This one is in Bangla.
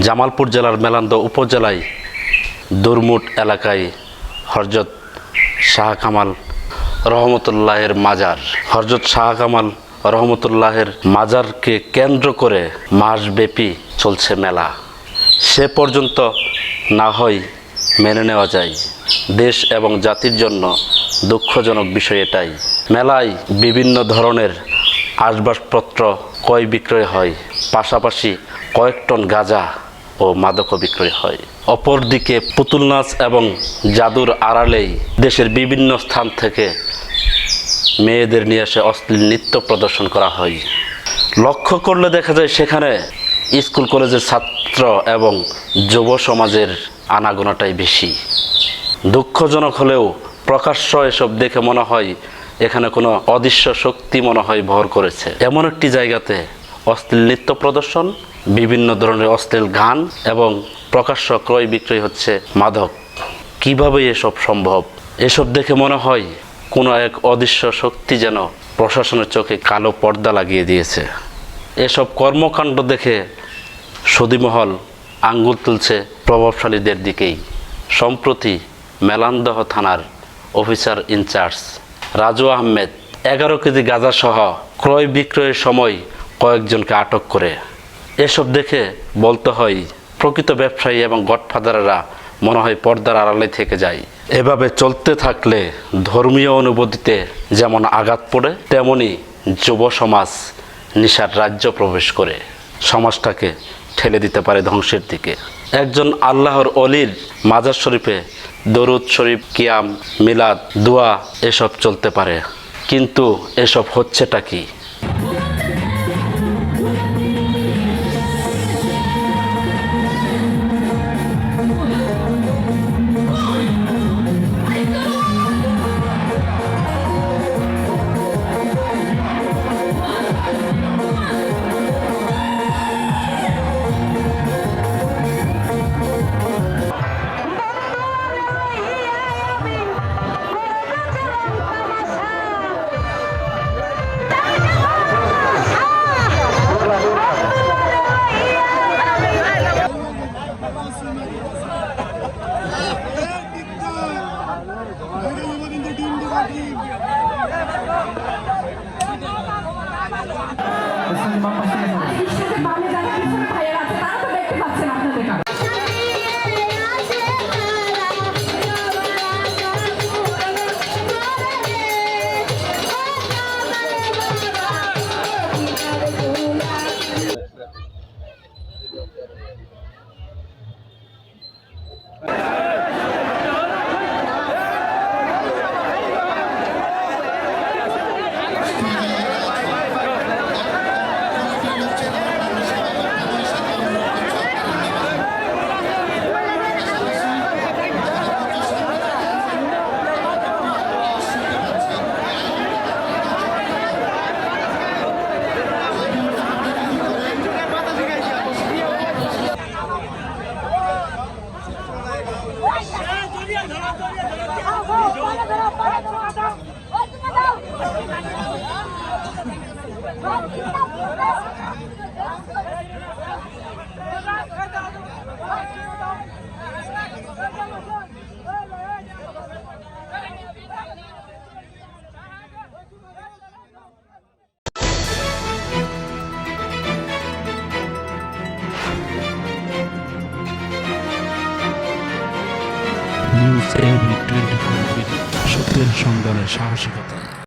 জামালপুর জেলার মেলান্দ উপজেলায় দুরমুট এলাকায় হরজত শাহ কামাল রহমতুল্লাহের মাজার। হরজত শাহ কামাল রহমতুল্লাহের মাজারকে কেন্দ্র করে মাসব্যাপী চলছে মেলা। সে পর্যন্ত না হয় মেনে নেওয়া যায়। দেশ এবং জাতির জন্য দুঃখজনক বিষয় এটাই। মেলায় বিভিন্ন ধরনের আসবাবপত্র ক্রয় বিক্রয় হয়, পাশাপাশি কয়েক টন গাঁজা ও মাদকও বিক্রয় হয়। অপরদিকে পুতুল নাচ এবং জাদুর আড়ালেই দেশের বিভিন্ন স্থান থেকে মেয়েদের নিয়ে এসে অশ্লীল নৃত্য প্রদর্শন করা হয়। লক্ষ্য করলে দেখা যায় সেখানে স্কুল, কলেজের ছাত্র এবং যুব সমাজের আনাগোনাটাই বেশি। দুঃখজনক হলেও প্রকাশ্য এসব দেখে মনে হয় এখানে কোনো অদৃশ্য শক্তি মনে হয় ভর করেছে। এমন একটি জায়গাতে অশ্লীল নৃত্য প্রদর্শন, বিভিন্ন ধরনের অশ্লীল গান এবং প্রকাশ্য ক্রয় বিক্রয় হচ্ছে মাদক। কীভাবে এসব সম্ভব? এসব দেখে মনে হয় কোনো এক অদৃশ্য শক্তি যেন প্রশাসনের চোখে কালো পর্দা লাগিয়ে দিয়েছে। এসব কর্মকাণ্ড দেখে সদিমহল আঙ্গুল তুলছে প্রভাবশালীদের দিকেই। সম্প্রতি মেলান্দহ থানার অফিসার ইনচার্জ রাজু আহমেদ, এগারো কেজি গাঁজা সহ ক্রয় বিক্রয়ের সময় কয়েকজনকে আটক করে। এসব দেখে বলতে হয়, প্রকৃত ব্যবসায়ী এবং গডফাদারেরা মনে হয় পর্দার আড়ালে থেকে যায়। এভাবে চলতে থাকলে ধর্মীয় অনুভূতিতে যেমন আঘাত পড়ে, তেমনি যুব সমাজ নিশার রাজ্য প্রবেশ করে। সমাজটাকে ঠেলে দিতে পারে ধ্বংসের দিকে। একজন আল্লাহর অলির মাজার শরীফে দরুদ শরীফ, কিয়াম, মিলাদ, দোয়া, এসব চলতে পারে। কিন্তু এসব হচ্ছেটা কি? দৃশ্যতে বামে যারা নিউজ এভরি টোয়েন্টি ফোর সত্যের সন্ধানে সাহসিকতা।